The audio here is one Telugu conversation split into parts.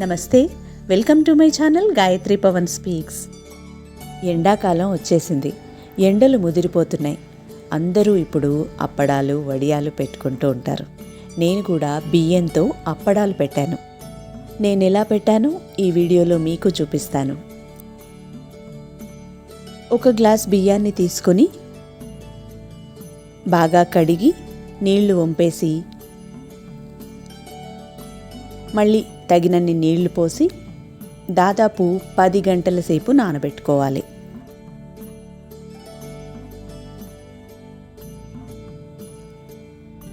నమస్తే welcome to my channel Gayatri Pavan speaks. ఎండాకాలం వచ్చేసింది ఎండలు ముదిరిపోతున్నాయి. అందరూ ఇప్పుడు అప్పడాలు వడియాలు పెట్టుకుంటూ ఉంటారు. నేను కూడా బియ్యంతో అప్పడాలు పెట్టాను. నేను ఎలా పెట్టానో? ఈ వీడియోలో మీకు చూపిస్తాను. ఒక గ్లాస్ బియ్యాన్ని తీసుకొని బాగా కడిగి నీళ్ళు వంపేసి మళ్ళీ తగినన్ని నీళ్ళు పోసి దాదాపు పది గంటల సేపు నానబెట్టుకోవాలి.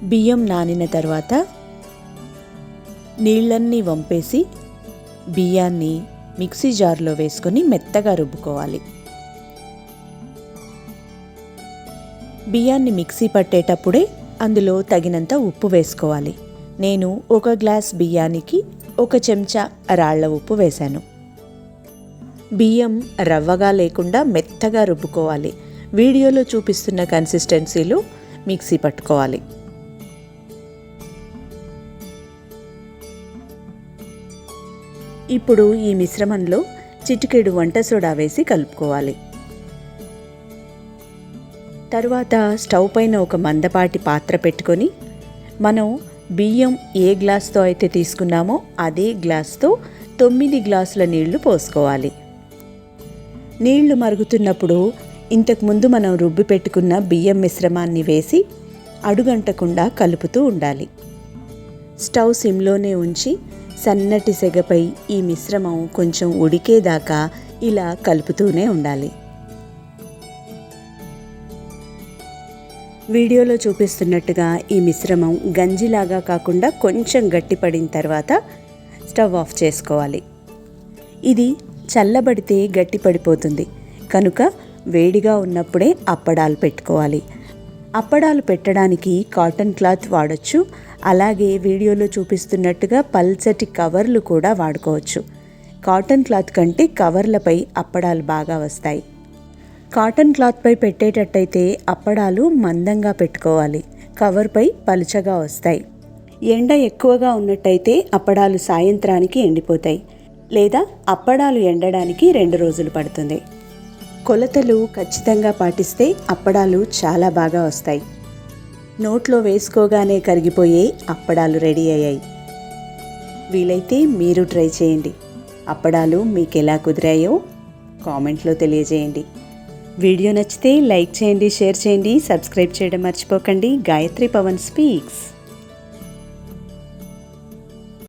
బియ్యం నానిన తర్వాత నీళ్ళన్నీ వంపేసి బియ్యాన్ని మిక్సీ జార్లో వేసుకొని మెత్తగా రుబ్బుకోవాలి. బియ్యాన్ని మిక్సీ పట్టేటప్పుడే అందులో తగినంత ఉప్పు వేసుకోవాలి. నేను ఒక గ్లాస్ బియ్యానికి ఒక చెంచా రాళ్ళ ఉప్పు వేశాను. బియ్యం రవ్వగా లేకుండా మెత్తగా రుబ్బుకోవాలి. వీడియోలో చూపిస్తున్న కన్సిస్టెన్సీలో మిక్సీ పట్టుకోవాలి. ఇప్పుడు ఈ మిశ్రమంలో చిటికెడు వంట సోడా వేసి కలుపుకోవాలి. తరువాత స్టవ్ పైన ఒక మందపాటి పాత్ర పెట్టుకొని మనం బియ్యం ఏ గ్లాస్తో అయితే తీసుకున్నామో అదే గ్లాస్తో తొమ్మిది గ్లాసుల నీళ్ళు పోసుకోవాలి. నీళ్ళు మరుగుతున్నప్పుడు ఇంతకుముందు మనం రుబ్బి పెట్టుకున్న బియ్యం మిశ్రమాన్ని వేసి అడుగంటకుండా కలుపుతూ ఉండాలి. స్టవ్ సిమ్లోనే ఉంచి సన్నటి సెగపై ఈ మిశ్రమం కొంచెం ఉడికేదాకా ఇలా కలుపుతూనే ఉండాలి. వీడియోలో చూపిస్తున్నట్టుగా ఈ మిశ్రమం గంజిలాగా కాకుండా కొంచెం గట్టిపడిన తర్వాత స్టవ్ ఆఫ్ చేసుకోవాలి. ఇది చల్లబడితే గట్టిపడిపోతుంది. కనుక వేడిగా ఉన్నప్పుడే అప్పడాలు పెట్టుకోవాలి. అప్పడాలు పెట్టడానికి కాటన్ క్లాత్ వాడచ్చు. అలాగే వీడియోలో చూపిస్తున్నట్టుగా పల్చటి కవర్లు కూడా వాడుకోవచ్చు. కాటన్ క్లాత్ కంటే కవర్లపై అప్పడాలు బాగా వస్తాయి. కాటన్ క్లాత్పై పెట్టేటట్టయితే అప్పడాలు మందంగా పెట్టుకోవాలి. కవర్పై పలుచగా వస్తాయి. ఎండ ఎక్కువగా ఉన్నట్టయితే అప్పడాలు సాయంత్రానికి ఎండిపోతాయి. లేదా అప్పడాలు ఎండడానికి రెండు రోజులు పడుతుంది. కొలతలు ఖచ్చితంగా పాటిస్తే అప్పడాలు చాలా బాగా వస్తాయి. నోట్లో వేసుకోగానే కరిగిపోయే అప్పడాలు రెడీ అయ్యాయి. వీలైతే మీరు ట్రై చేయండి. అప్పడాలు మీకు ఎలా కుదిరాయో కామెంట్లో తెలియజేయండి. వీడియో నచ్చితే లైక్ చేయండి షేర్ చేయండి సబ్స్క్రైబ్ చేయడం మర్చిపోకండి. గాయత్రి పవన్ స్పీక్స్.